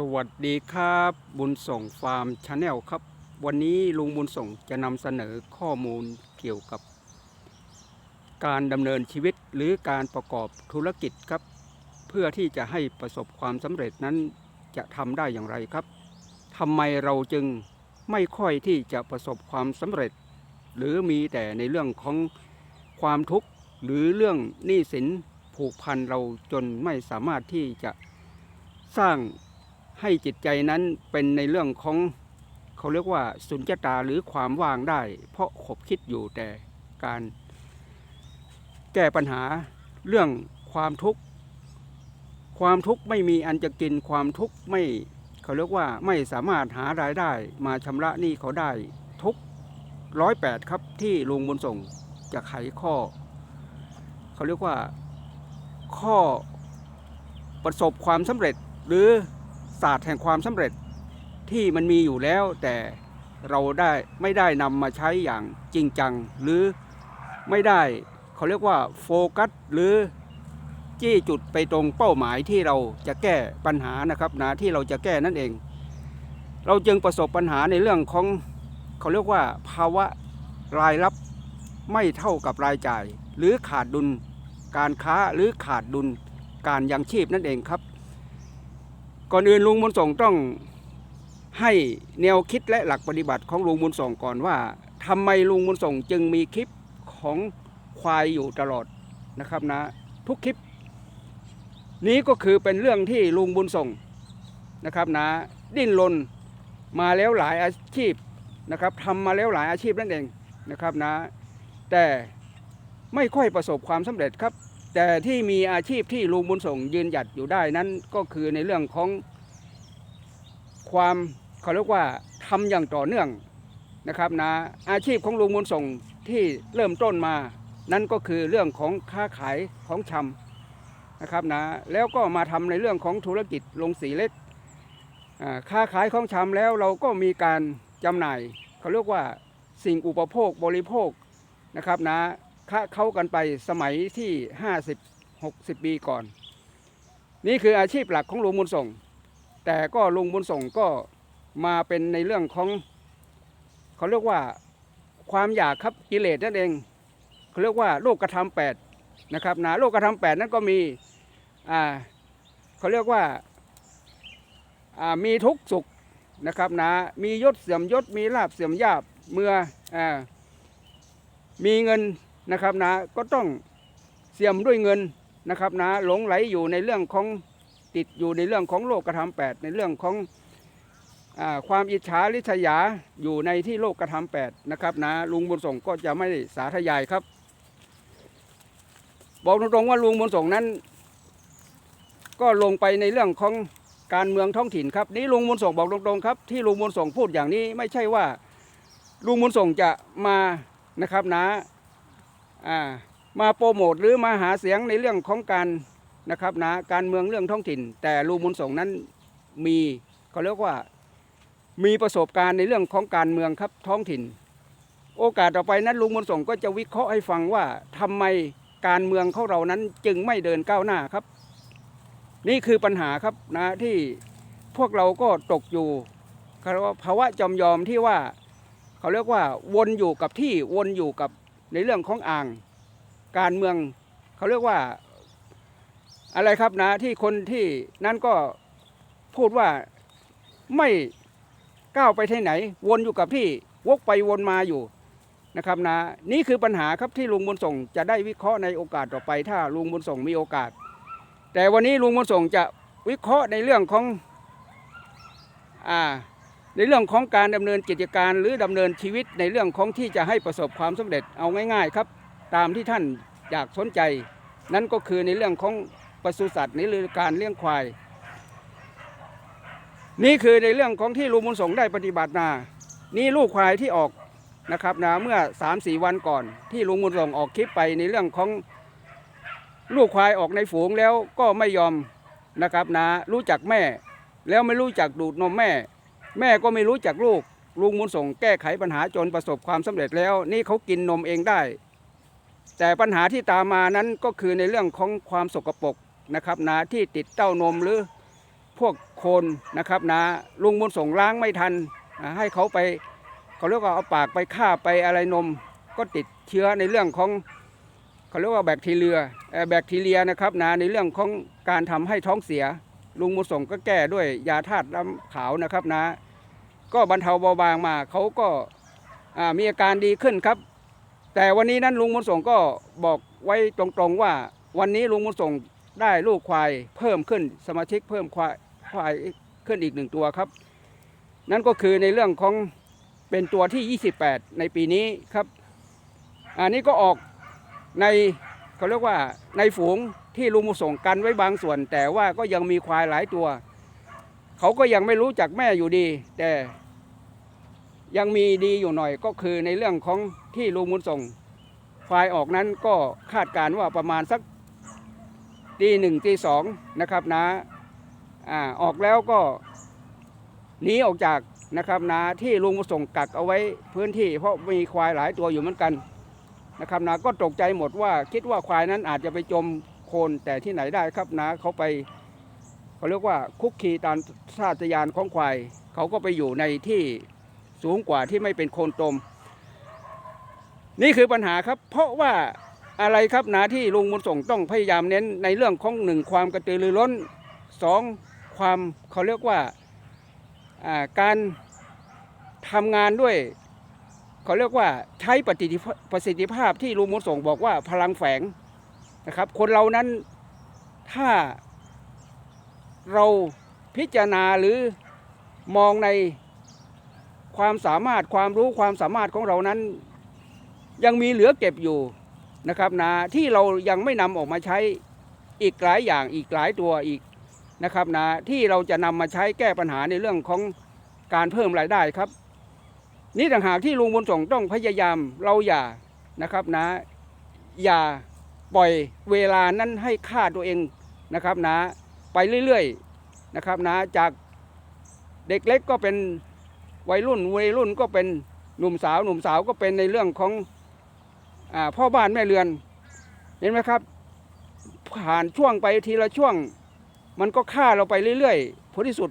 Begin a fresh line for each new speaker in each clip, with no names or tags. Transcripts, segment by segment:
สวัสดีครับ บุญส่งฟาร์มชาแนลครับ วันนี้ลุงบุญส่งจะนำเสนอข้อมูลเกี่ยวกับ การดำเนินชีวิตหรือการประกอบธุรกิจครับ เพื่อที่จะให้ประสบความสำเร็จนั้นจะทำได้อย่างไรครับทำไมเราจึงไม่ค่อยที่จะประสบความสำเร็จ หรือมีแต่ในเรื่องของความทุกข์หรือเรื่องหนี้สินผูกพันเราจนไม่สามารถที่จะสร้าง ให้จิตใจนั้นเป็นในเรื่องของเขาเรียกว่าสุญญตาหรือความว่างได้ เพราะขบคิดอยู่แต่การแก้ปัญหาเรื่องความทุกข์ ความทุกข์ไม่มีอันจะกินความทุกข์ไม่เขาเรียกว่าไม่สามารถหารายได้มาชำระหนี้เขาได้ทุกร้อยแปดครับที่ลุงบุญส่งจะไขข้อ เขาเรียกว่าข้อประสบความสำเร็จหรือ ศาสตร์แห่งความสำเร็จที่มันมีอยู่แล้ว แต่เราได้ไม่ได้นำมาใช้อย่างจริงจัง หรือไม่ได้เขาเรียกว่าโฟกัสหรือจี้จุดไปตรงเป้าหมายที่เราจะแก้ปัญหานะครับนะที่เราจะแก้นั่นเอง เราจึงประสบปัญหาในเรื่องของเขาเรียกว่าภาวะรายรับไม่เท่ากับรายจ่าย หรือขาดดุลการค้าหรือขาดดุลการยังชีพนั่นเองครับ ก่อนอื่นลุงบุญส่งต้องให้แนวคิดและหลักปฏิบัติของลุงบุญส่งก่อนว่าทำไมลุงบุญส่งจึงมีคลิปของควายอยู่ตลอดนะครับนะทุกคลิป นี้ก็คือเป็นเรื่องที่ลุงบุญส่งนะครับนะดิ้นรนมาแล้วหลายอาชีพนะครับทำมาแล้วหลายอาชีพนั่นเองนะครับนะแต่ไม่ค่อยประสบความสำเร็จครับ แต่ที่มีอาชีพที่ลุงบุญส่งยืนหยัดอยู่ได้นั้นก็คือในเรื่องของความเขาเรียกว่าทำอย่างต่อเนื่องนะครับนะอาชีพของลุงบุญส่งที่เริ่มต้นมา นั่นก็คือเรื่องของค้าขายของชำนะครับนะแล้วก็มาทำในเรื่องของธุรกิจลงสีเล็กค้าขายของชำแล้วเราก็มีการจำหน่ายเขาเรียกว่าสิ่งอุปโภคบริโภคนะครับนะ ค้าเข้ากันไปสมัยที่ 50 60 ปีก่อน นี่คืออาชีพหลักของลุงบุญส่ง แต่ก็ลุงบุญส่งก็มาเป็นในเรื่องของเขาเรียกว่าความอยากครับกิเลสนั่นเองเขาเรียกว่าโลกกระทำแปดนะครับนะโลกกระทำแปดนั้นก็มีอ่าเขาเรียกว่าอ่ามีทุกข์สุขนะครับนะมียศเสื่อมยศมีลาบเสื่อมยาบเมื่ออ่ามีเงิน นะครับนะก็ต้องเสี่ยมด้วยเงินนะครับนะหลงไหลอยู่ในเรื่องของติดอยู่ในเรื่องของโลกกระทำแปดในเรื่องของอความอิจฉาริษยาอยู่ในที่โลกกระทำแปดนะครับนะลุงบุญส่งก็จะไม่สาธยายครับ บอกตรงๆว่าลุงบุญส่งนั้น ก็ลงไปในเรื่องของการเมืองท้องถิ่นครับนี่ลุงบุญส่งบอกตรงๆครับที่ลุงบุญส่งพูดอย่างนี้ไม่ใช่ว่าลุงบุญส่งจะมานะครับนะอ่า มาโปรโมทหรือมาหาเสียงในเรื่องของการนะครับนะการเมืองเรื่องท้องถิ่น แต่ลุงบุญส่งนั้นมีเขาเรียกว่ามีประสบการณ์ในเรื่องของการเมืองครับท้องถิ่น โอกาสต่อไปนั้นลุงบุญส่งก็จะวิเคราะห์ให้ฟังว่าทำไมการเมืองของเรานั้นจึงไม่เดินก้าวหน้าครับ นี่คือปัญหาครับนะที่พวกเราก็ตกอยู่เขาเรียกว่าภาวะจอมยอมที่ว่า เขาเรียกว่าวนอยู่กับที่วนอยู่กับ ในเรื่องของอ่างการเมืองเขาเรียกว่าอะไรครับนะที่คนที่นั่นก็พูดว่าไม่ก้าวไปที่ไหน วนอยู่กับที่วกไปวนมาอยู่นะครับนะนี่คือปัญหาครับที่ลุงบุญส่งจะได้วิเคราะห์ในโอกาสต่อไป ถ้าลุงบุญส่งมีโอกาส แต่วันนี้ลุงบุญส่งจะวิเคราะห์ในเรื่องของอ่า ในเรื่องของการดำเนินกิจการหรือดำเนินชีวิตในเรื่องของที่จะให้ประสบความสำเร็จเอาง่ายๆครับ ตามที่ท่านอยากสนใจ นั่นก็คือในเรื่องของปศุสัตว์นี่หรือการเลี้ยงควาย นี่คือในเรื่องของที่ลุงบุญสงได้ปฏิบัติมานี่ลูกควายที่ออกนะครับนะเมื่อ3าสี่วันก่อน ที่ลุงบุญสงออกคลิปไปในเรื่องของลูกควายออกในฝูงแล้วก็ไม่ยอมนะครับนะรู้จักแม่ แล้วไม่รู้จักดูดนมแม่ แม่ก็ไม่รู้จักลูก ลุงมุนส่งแก้ไขปัญหาจนประสบความสำเร็จแล้ว นี่เขากินนมเองได้ แต่ปัญหาที่ตามมานั้นก็คือในเรื่องของความสกปรกนะครับนะที่ติดเต้านมหรือพวกโคนนะครับนะลุงบุญส่งล้างไม่ทันอ่าให้เขาไปเขาเรียกว่าเอาปากไปฆ่าไปอะไรนม ก็ติดเชื้อในเรื่องของเขาเรียกว่าแบคทีเรียแบคทีเรียนะครับนะในเรื่องของการทำให้ท้องเสียลุงบุญส่งก็แก้ด้วยยาธาตุน้ำขาวนะครับนะ ก็บรรเทาเบาบางมาเขาก็มีอาการดีขึ้นครับ แต่วันนี้นั้นลุงบุญส่งก็บอกไว้ตรงๆว่า วันนี้ลุงบุญส่งได้ลูกควายเพิ่มขึ้นสมาชิกเพิ่มควายควายขึ้นอีกหนึ่งตัวครับ นั่นก็คือในเรื่องของเป็นตัวที่ 28 ในปีนี้ครับอันนี้ก็ออกในเขาเรียกว่าในฝูงที่ลุงบุส่งกันไว้บางส่วน แต่ว่าก็ยังมีควายหลายตัว เขาก็ยังไม่รู้จักแม่อยู่ดี แต่ยังมีดีอยู่หน่อยก็คือในเรื่องของที่ลุงบุญส่งควายออกนั้นก็คาดการณ์ว่าประมาณสักตีหนึ่งตีสองนะครับนะอ่าออกแล้วก็หนีออกจากนะครับนะที่ลุงบุญส่งกักเอาไว้พื้นที่ เพราะมีควายหลายตัวอยู่เหมือนกันนะครับนะก็ตกใจหมดว่าคิดว่าควายนั้นอาจจะไปจมโคลนแต่ที่ไหนได้ครับนะเขาไป เขาเรียกว่าคุกคีตามชาตญาณของควาย เขาก็ไปอยู่ในที่สูงกว่าที่ไม่เป็นโคลนตม นี่คือปัญหาครับ เพราะว่าอะไรครับนะที่ลุงบุญส่งต้องพยายามเน้นในเรื่องของหนึ่งความกระตือรือร้นสองความเขาเรียกว่าการทำงานด้วย เขาเรียกว่าใช้ประสิทธิภาพประสิทธิภาพที่ลุงบุญส่งบอกว่าพลังแฝงนะครับ คนเรานั้นถ้า เราพิจารณาหรือมองในความสามารถความรู้ความสามารถของเรานั้น ยังมีเหลือเก็บอยู่นะครับนะที่เรายังไม่นำออกมาใช้อีกหลายอย่างอีกหลายตัวอีกนะครับนะที่เราจะนำมาใช้แก้ปัญหาในเรื่องของการเพิ่มรายได้ครับ นี่ต่างหากที่ลุงบุญส่งต้องพยายามเราอย่านะครับนะอย่าปล่อยเวลานั้นให้ค่าตัวเองนะครับนะ ไปเรื่อยๆนะครับนะจากเด็กเล็กก็เป็นวัยรุ่นวัยรุ่นก็เป็นหนุ่มสาวหนุ่มสาวก็เป็นในเรื่องของอพ่อบ้านแม่เรือนเห็นไหมครับ ผ่านช่วงไปทีละช่วง มันก็ฆ่าเราไปเรื่อยๆผลที่สุด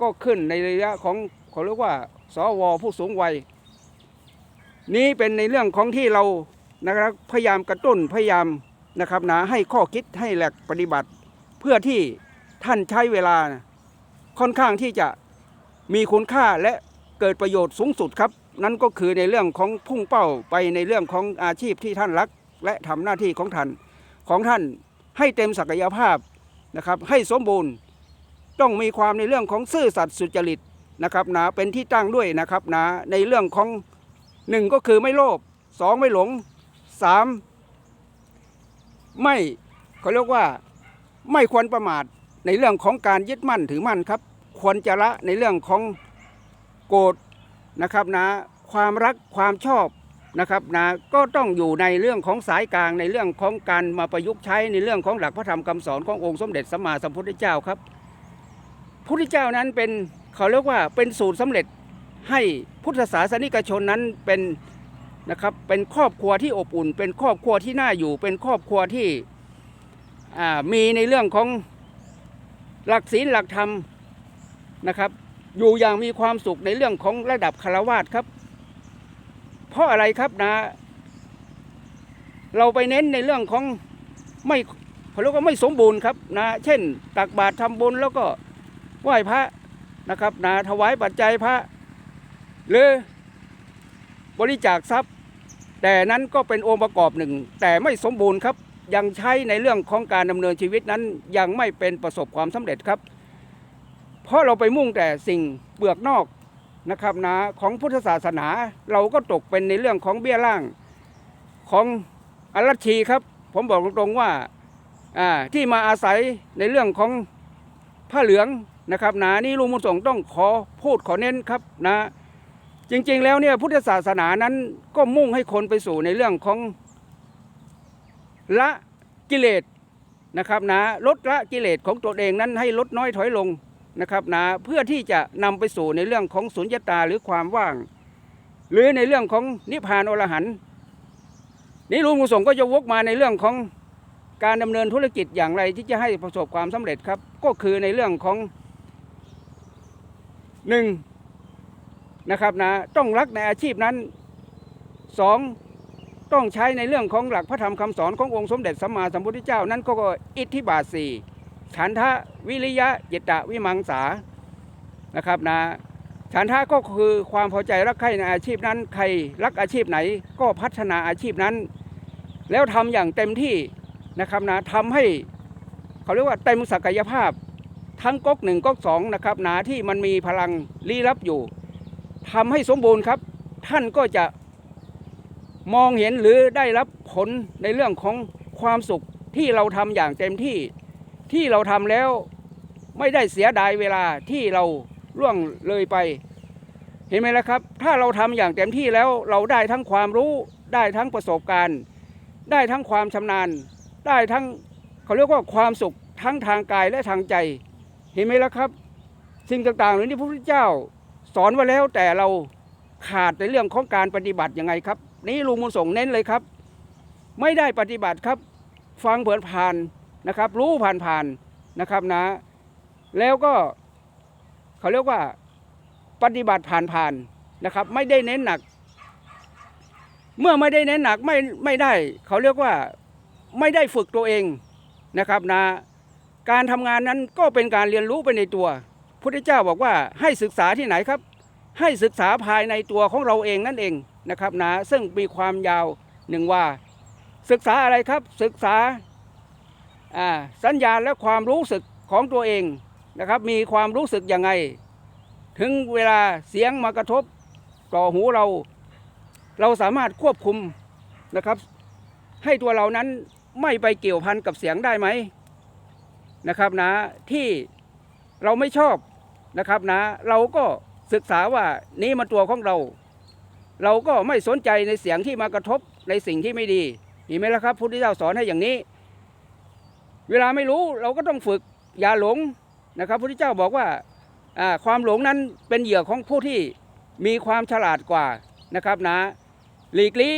ก็ขึ้นในระยะของเขาเรียกว่าสวผู้สูงวัย นี้เป็นในเรื่องของที่เรานะครับพยายามกระตุ้นพยายามนะครับนะให้ข้อคิดให้แหลกปฏิบัติ พื่อที่ท่านใช้เวลาค่อนข้างที่จะมีคุณค่าและเกิดประโยชน์สูงสุดครับ นั่นก็คือในเรื่องของพุ่งเป้าไปในเรื่องของอาชีพที่ท่านรัก และทำหน้าที่ของท่านของท่านให้เต็มศักยภาพนะครับให้สมบูรณ์ต้องมีความในเรื่องของซื่อสัตย์สุจริตนะครับนะเป็นที่ตั้งด้วยนะครับนะในเรื่องของหนึ่งก็คือไม่โลภสองไม่หลงสามไม่เขาเรียกว่า ไม่ควรประมาทในเรื่องของการยึดมั่นถือมั่นครับ ควรจะละในเรื่องของโกรธนะครับนะความรักความชอบนะครับนะก็ต้องอยู่ในเรื่องของสายกลางในเรื่องของการมาประยุกต์ใช้ในเรื่องของหลักพระธรรมคำสอนขององค์สมเด็จสัมมาสัมพุทธเจ้าครับพุทธเจ้านั้นเป็นเขาเรียกว่าเป็นสูตรสำเร็จให้พุทธศาสนิกชนนั้นเป็นนะครับเป็นครอบครัวที่อบอุ่น เป็นครอบครัวที่น่าอยู่ เป็นครอบครัวที่ มีในเรื่องของหลักศีลหลักธรรมนะครับ อยู่อย่างมีความสุขในเรื่องของระดับคารวาสครับ เพราะอะไรครับนะ เราไปเน้นในเรื่องของไม่เขาเรียกว่าไม่สมบูรณ์ครับนะเช่น ตักบาตรทำบุญแล้วก็ไหว้พระนะครับนะถวายปัจจัยพระ หรือบริจาคทรัพย์ แต่นั้นก็เป็นองค์ประกอบหนึ่ง แต่ไม่สมบูรณ์ครับ ยังใช้ในเรื่องของการดำเนินชีวิตนั้นยังไม่เป็นประสบความสำเร็จครับ เพราะเราไปมุ่งแต่สิ่งเปลือกนอกนะครับนะของพุทธศาสนาเราก็ตกเป็นในเรื่องของเบี้ยล่างของอรัชีครับ ผมบอกตรงๆว่าอ่าที่มาอาศัยในเรื่องของผ้าเหลืองนะครับนะนี่ลุงมุญส่งต้องขอพูดขอเน้นครับนะจริงๆแล้วเนี่ยพุทธศาสนานั้นก็มุ่งให้คนไปสู่ในเรื่องของ ละกิเลสนะครับนะลดละกิเลสของตัวเองนั้นให้ลดน้อยถอยลงนะครับนะเพื่อที่จะนำไปสู่ในเรื่องของสุญญตาหรือความว่าง หรือในเรื่องของนิพพานอรหันต์นี่ลุงกุศลก็จะวกมาในเรื่องของการดำเนินธุรกิจอย่างไรที่จะให้ประสบความสำเร็จครับ ก็คือในเรื่องของหนึ่งนะครับนะต้องรักในอาชีพนั้นสอง ต้องใช้ในเรื่องของหลักพระธรรมคำสอนขององค์สมเด็จสัมมาสัมพุทธเจ้านั้นก็อิทธิบาทสี่ฉันทะวิริยะเจตะวิมังสานะครับนะฉันทะก็คือความพอใจรักใคร่ในอาชีพนั้น ใครรักอาชีพไหนก็พัฒนาอาชีพนั้น แล้วทำอย่างเต็มที่นะครับนะทำให้เขาเรียกว่าเต็มศักยภาพ ทั้งก๊กหนึ่งก๊กสองนะครับนะที่มันมีพลังลี้ลับอยู่ทำให้สมบูรณ์ครับ ท่านก็จะ มองเห็นหรือได้รับผลในเรื่องของความสุขที่เราทำอย่างเต็มที่ที่เราทำแล้วไม่ได้เสียดายเวลาที่เราล่วงเลยไป เห็นไหมล่ะครับ ถ้าเราทำอย่างเต็มที่แล้วเราได้ทั้งความรู้ได้ทั้งประสบการณ์ ได้ทั้งความชำนาญ ได้ทั้งเขาเรียกว่าความสุขทั้งทางกายและทางใจ เห็นไหมล่ะครับ สิ่งต่างๆเหล่านี้พระพุทธเจ้า สอนไว้แล้วแต่เราขาดในเรื่องของการปฏิบัติยังไงครับ นี่ลุงมุนส่งเน้นเลยครับ ไม่ได้ปฏิบัติครับฟังเผินผ่านนะครับ รู้ผ่านผ่านๆนะครับนะ แล้วก็เขาเรียกว่าปฏิบัติผ่านผ่านๆนะครับ ไม่ได้เน้นหนัก เมื่อไม่ได้เน้นหนักไม่ไม่ได้ เขาเรียกว่าไม่ได้ฝึกตัวเองนะครับนะ การทำงานนั้นก็เป็นการเรียนรู้ไปในตัวพุทธเจ้าบอกว่าให้ศึกษาที่ไหนครับ ให้ศึกษาภายในตัวของเราเองนั่นเองนะครับนะซึ่งมีความยาวหนึ่งว่า ศึกษาอะไรครับศึกษาสัญญาณและความรู้สึกของตัวเองนะครับ มีความรู้สึกยังไง ถึงเวลาเสียงมากระทบต่อหูเรา เราสามารถควบคุมนะครับ ให้ตัวเรานั้นไม่ไปเกี่ยวพันกับเสียงได้ไหมนะครับนะที่เราไม่ชอบนะครับนะเราก็ ศึกษาว่านี้มันตัวของเรา เราก็ไม่สนใจในเสียงที่มากระทบในสิ่งที่ไม่ดีเห็นไหมล่ะครับพุทธเจ้าสอนให้อย่างนี้ เวลาไม่รู้เราก็ต้องฝึกอย่าหลงนะครับพุทธเจ้าบอกว่าความหลงนั้นเป็นเหยื่อของผู้ที่มีความฉลาดกว่านะครับนะหลีกลี่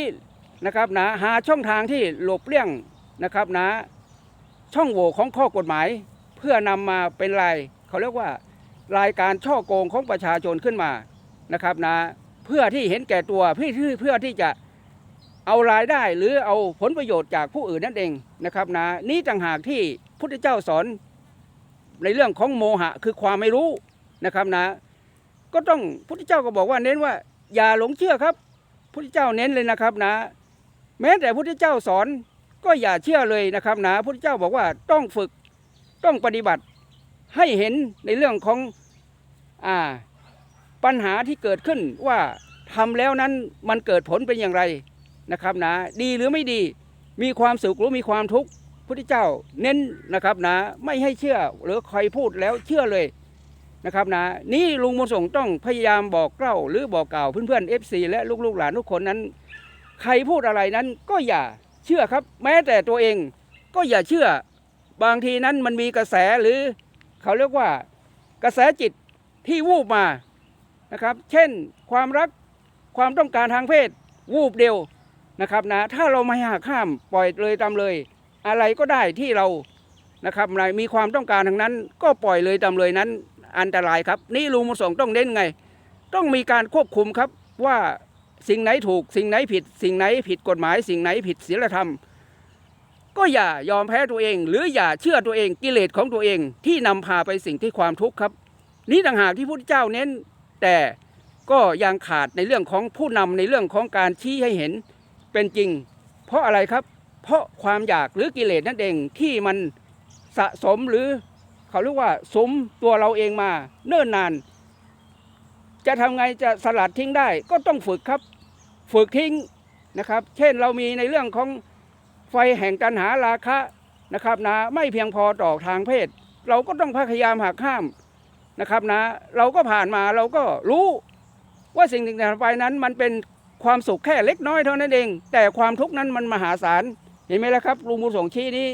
นะครับนะหาช่องทางที่หลบเลี่ยงนะครับนะช่องโหว่ของข้อกฎหมาย เพื่อนำมาเป็นรายเขาเรียกว่า รายการช่อโกงของประชาชนขึ้นมานะครับนะเพื่อที่เห็นแก่ตัวเพื่อที่เพื่อที่จะเอารายได้หรือเอาผลประโยชน์จากผู้อื่นนั่นเองนะครับนะนี่ต่างหากที่พุทธเจ้าสอนในเรื่องของโมหะคือความไม่รู้นะครับนะ ก็ต้องพุทธเจ้าก็บอกว่าเน้นว่า อย่าหลงเชื่อครับ พุทธเจ้าเน้นเลยนะครับนะ แม้แต่พุทธเจ้าสอนก็อย่าเชื่อเลยนะครับนะพุทธเจ้าบอกว่าต้องฝึกต้องปฏิบัติให้เห็นในเรื่องของ อ่าปัญหาที่เกิดขึ้นว่าทำแล้วนั้นมันเกิดผลเป็นอย่างไรนะครับนะดีหรือไม่ดีมีความสุขหรือมีความทุกข์พุทธเจ้าเน้นนะครับนะไม่ให้เชื่อหรือใครพูดแล้วเชื่อเลยนะครับนะนี่ลุงมนส่งต้องพยายามบอกเล่าหรือบอกกล่าวเพื่อนๆ FC และลูกๆหลานทุกคนนั้น ใครพูดอะไรนั้นก็อย่าเชื่อครับ แม้แต่ตัวเองก็อย่าเชื่อบางทีนั้นมันมีกระแสหรือ เขาเรียกว่ากระแสจิต ที่วูบมานะครับ เช่นความรักความต้องการทางเพศวูบเดียวนะครับนะถ้าเราไม่หักข้ามปล่อยเลยตามเลย อะไรก็ได้ที่เรานะครับมีความต้องการทางนั้น ก็ปล่อยเลยตามเลยนั้น อันตรายครับ นี่ลุงมนต์ส่งต้องเน้นไง ต้องมีการควบคุมครับว่าสิ่งไหนถูกสิ่งไหนผิด สิ่งไหนผิดกฎหมาย สิ่งไหนผิดศีลธรรม ก็อย่ายอมแพ้ตัวเอง หรืออย่าเชื่อตัวเองกิเลสของตัวเองที่นำพาไปสิ่งที่ความทุกข์ครับ นี่ต่างหากที่พุทธเจ้าเน้น แต่ก็ยังขาดในเรื่องของผู้นำในเรื่องของการชี้ให้เห็นเป็นจริง เพราะอะไรครับ เพราะความอยากหรือกิเลสนั่นเองที่มันสะสมหรือเขาเรียกว่าสมตัวเราเองมาเนิ่นนาน จะทำไงจะสลัดทิ้งได้ ก็ต้องฝึกครับฝึกทิ้งนะครับ เช่นเรามีในเรื่องของไฟแห่งตันหาราคะนะครับนะไม่เพียงพอต่อทางเพศ เราก็ต้องพยายามหักห้าม นะครับนะ เราก็ผ่านมาเราก็รู้ว่าสิ่งต่างๆไปนั้น มันเป็นความสุขแค่เล็กน้อยเท่านั้นเอง แต่ความทุกข์นั้นมันมหาศาลเห็นไหมล่ะครับลุงบุญส่งชี้นี้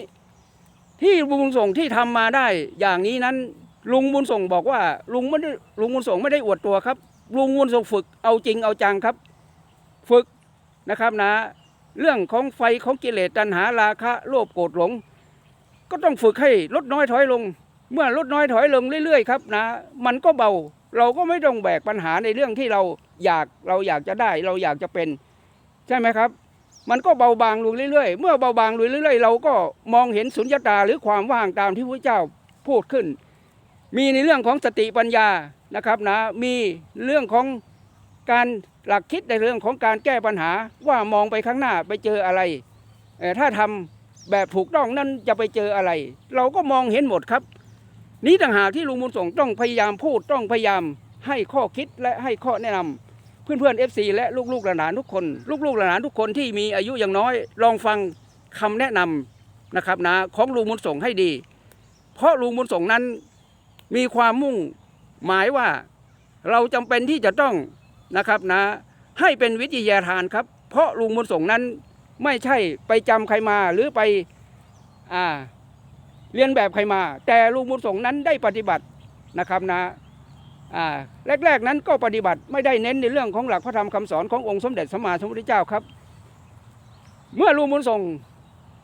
ที่ลุงบุญส่งที่ทำมาได้อย่างนี้นั้น ลุงบุญส่งบอกว่าลุงไม่ได้ลุงบุญส่งไม่ได้อวดตัวครับลุงบุญส่งฝึกเอาจริงเอาจังครับ ฝึกนะครับนะ เรื่องของไฟของกิเลสตัณหาราคะ โลภโกรธหลง ก็ต้องฝึกให้ลดน้อยถอยลง เมื่อลดน้อยถอยลงเรื่อยๆครับนะ มันก็เบาเราก็ไม่ต้องแบกปัญหาในเรื่องที่เราอยากเราอยากจะได้ เราอยากจะเป็น ใช่ไหมครับ มันก็เบาบางลงเรื่อยๆ เมื่อเบาบางลงเรื่อยๆ เราก็มองเห็นสุญญตาหรือความว่างตามที่พระเจ้าพูดขึ้น มีในเรื่องของสติปัญญานะครับนะมีเรื่องของการหลักคิดในเรื่องของการแก้ปัญหาว่ามองไปข้างหน้าไปเจออะไร ถ้าทำแบบถูกต้องนั้นจะไปเจออะไร เราก็มองเห็นหมดครับ นี้ต่างหากที่ลุงบุญส่งต้องพยายามพูดต้องพยายามให้ข้อคิดและให้ข้อแนะนำเพื่อนๆ FC และลูกๆหลานทุกคน ลูกๆหลานทุกคนที่มีอายุย่างน้อย ลองฟังคำแนะนำนะครับนะของลุงบุญส่งให้ดี เพราะลุงบุญส่งนั้นมีความมุ่งหมายว่าเราจำเป็นที่จะต้องนะครับนะให้เป็นวิทยาทานครับ เพราะลุงบุญส่งนั้นไม่ใช่ไปจำใครมาหรือไปอ่า เรียนแบบใครมา แต่ลุงบุญส่งนั้นได้ปฏิบัตินะครับนะแรกๆนั้นก็ปฏิบัติไม่ได้เน้นในเรื่องของหลักพระธรรมคำสอนขององค์สมเด็จสมมาสมพุทธเจ้าครับ เมื่อลุงบุญส่ง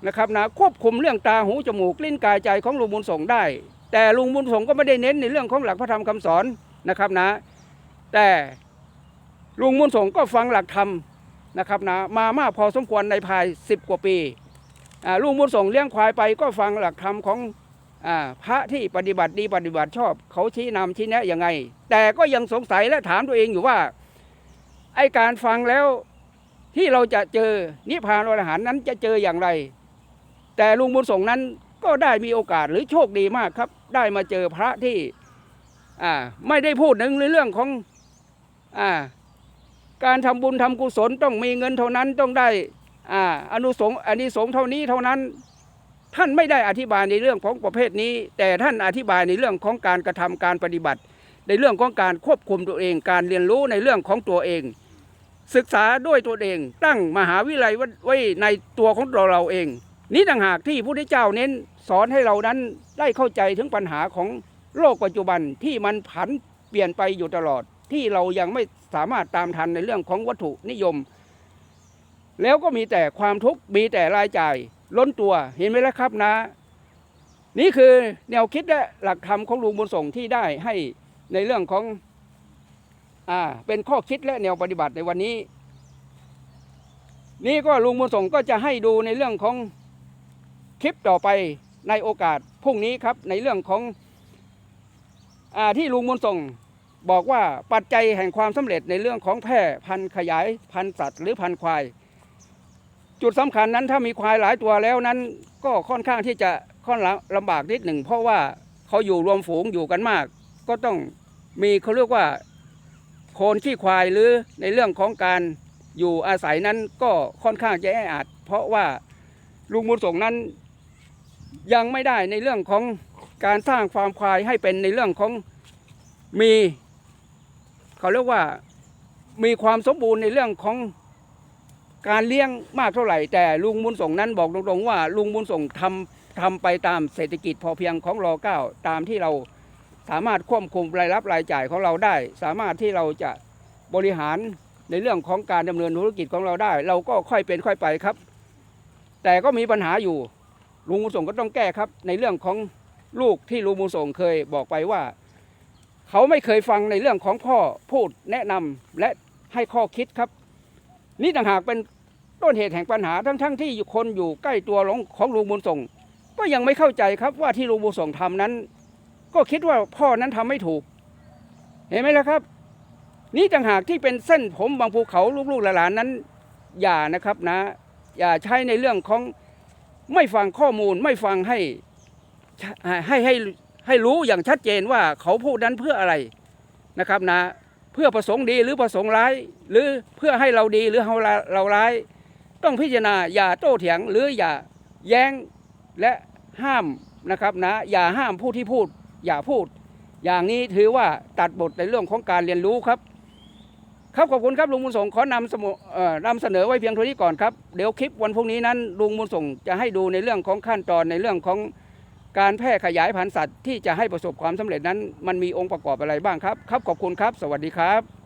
นะครับนะควบคุมเรื่องตาหูจมูกลิ้นกายใจของลุงบุญส่งได้ แต่ลุงบุญส่งก็ไม่ได้เน้นในเรื่องของหลักพระธรรมคำสอนนะครับนะ แต่ลุงบุญส่งก็ฟังหลักธรรมนะครับนะมามากพอสมควรในภายสิบกว่าปี ลุงบุญส่งเลี้ยงควายไปก็ฟังหลักธรรมของอพระที่ปฏิบัติดีปฏิบัติชอบ เขาชี้นำชี้แนะยังไง แต่ก็ยังสงสัยและถามตัวเองอยู่ว่าไอการฟังแล้วที่เราจะเจอนิพพานอรหันต์นั้นจะเจออย่างไร แต่ลุงบุญส่งนั้นก็ได้มีโอกาสหรือโชคดีมากครับ ได้มาเจอพระที่ไม่ได้พูดถึงในเรื่องของอการทำบุญทำกุศลต้องมีเงินเท่านั้นต้องได้ อ่าอนุสงอันนี้สงเท่านี้เท่านั้น ท่านไม่ได้อธิบายในเรื่องของประเภทนี้ แต่ท่านอธิบายในเรื่องของการกระทำการปฏิบัติ ในเรื่องของการควบคุมตัวเอง การเรียนรู้ในเรื่องของตัวเอง ศึกษาด้วยตัวเอง ตั้งมหาวิทยาลัยไว้ในตัวของเราเราเอง นี้ต่างหากที่พระพุทธเจ้าเน้นสอนให้เรานั้นได้เข้าใจถึงปัญหาของโลกปัจจุบันที่มันผันเปลี่ยนไปอยู่ตลอดที่เรายังไม่สามารถตามทันในเรื่องของวัตถุนิยม แล้วก็มีแต่ความทุกข์มีแต่รายจ่ายล้นตัวเห็นไหมล่ะครับนะ นี่คือแนวคิดและหลักธรรมของลุงบุญส่งที่ได้ให้ในเรื่องของอ่าเป็นข้อคิดและแนวปฏิบัติในวันนี้ นี่ก็ลุงบุญส่งก็จะให้ดูในเรื่องของคลิปต่อไปในโอกาสพรุ่งนี้ครับในเรื่องของอาที่ลุงบุญส่งบอกว่าปัจจัยแห่งความสำเร็จในเรื่องของแพร่พันธุ์ขยายพันธุ์สัตว์หรือพันธุ์ควาย จุดสำคัญนั้นถ้ามีควายหลายตัวแล้วนั้น ก็ค่อนข้างที่จะค่อนลำบากนิดหนึ่ง เพราะว่าเขาอยู่รวมฝูงอยู่กันมาก ก็ต้องมีเขาเรียกว่าโคนขี้ควายหรือในเรื่องของการอยู่อาศัยนั้นก็ค่อนข้างจะแออัดเพราะว่าลุงบุญส่งนั้นยังไม่ได้ในเรื่องของการสร้างฟามควายให้เป็นในเรื่องของมี เขาเรียกว่ามีความสมบูรณ์ในเรื่องของ การเลี้ยงมากเท่าไหร่ แต่ลุงบุญส่งนั้นบอกตรงๆว่าลุงบุญส่งทำทำไปตามเศรษฐกิจพอเพียงของรอเก้าตามที่เราสามารถควบคุมรายรับรายจ่ายของเราได้ สามารถที่เราจะบริหารในเรื่องของการดำเนินธุรกิจของเราได้ เราก็ค่อยเป็นค่อยไปครับ แต่ก็มีปัญหาอยู่ลุงบุญส่งก็ต้องแก้ครับ ในเรื่องของลูกที่ลุงบุญส่งเคยบอกไปว่า เขาไม่เคยฟังในเรื่องของพ่อพูดแนะนำและให้ข้อคิดครับ นี่ต่างหากเป็นต้นเหตุแห่งปัญหาทั้งๆทที่คนอยู่ใกล้ตัวของของลุงบุญส่ง ก็ยังไม่เข้าใจครับว่าที่ลุงบุญส่งทำนั้น ก็คิดว่าพ่อนั้นทำไม่ถูก เห็นไหมล่ะครับ นี่ต่างหากที่เป็นเส้นผมบางภูเขาลูกๆหลานๆนั้น อย่านะครับนะ อย่าใช้ในเรื่องของไม่ฟังข้อมูลไม่ฟังให้ให้ให้ให้รู้อย่างชัดเจนว่าเขาพูดนั้นเพื่ออะไรนะครับนะ เพื่อประสงค์ดีหรือประสงค์ร้าย หรือเพื่อให้เราดีหรือเราเราร้าย ต้องพิจารณาอย่าโต้เถียงหรืออย่าแย้งและห้ามนะครับนะอย่าห้ามผู้ที่พูด อย่าพูด อย่างนี้ถือว่าตัดบทในเรื่องของการเรียนรู้ครับ ครับขอบคุณครับลุงบุญส่งขอนำสมุเอ่อนำเสนอไว้เพียงเท่านี้ก่อนครับเดี๋ยวคลิปวันพรุ่งนี้นั้นลุงบุญส่งจะให้ดูในเรื่องของขั้นตอนในเรื่องของ การแพร่ขยายพันธุ์สัตว์ที่จะให้ประสบความสำเร็จนั้น มันมีองค์ประกอบอะไรบ้างครับ ครับขอบคุณครับ สวัสดีครับ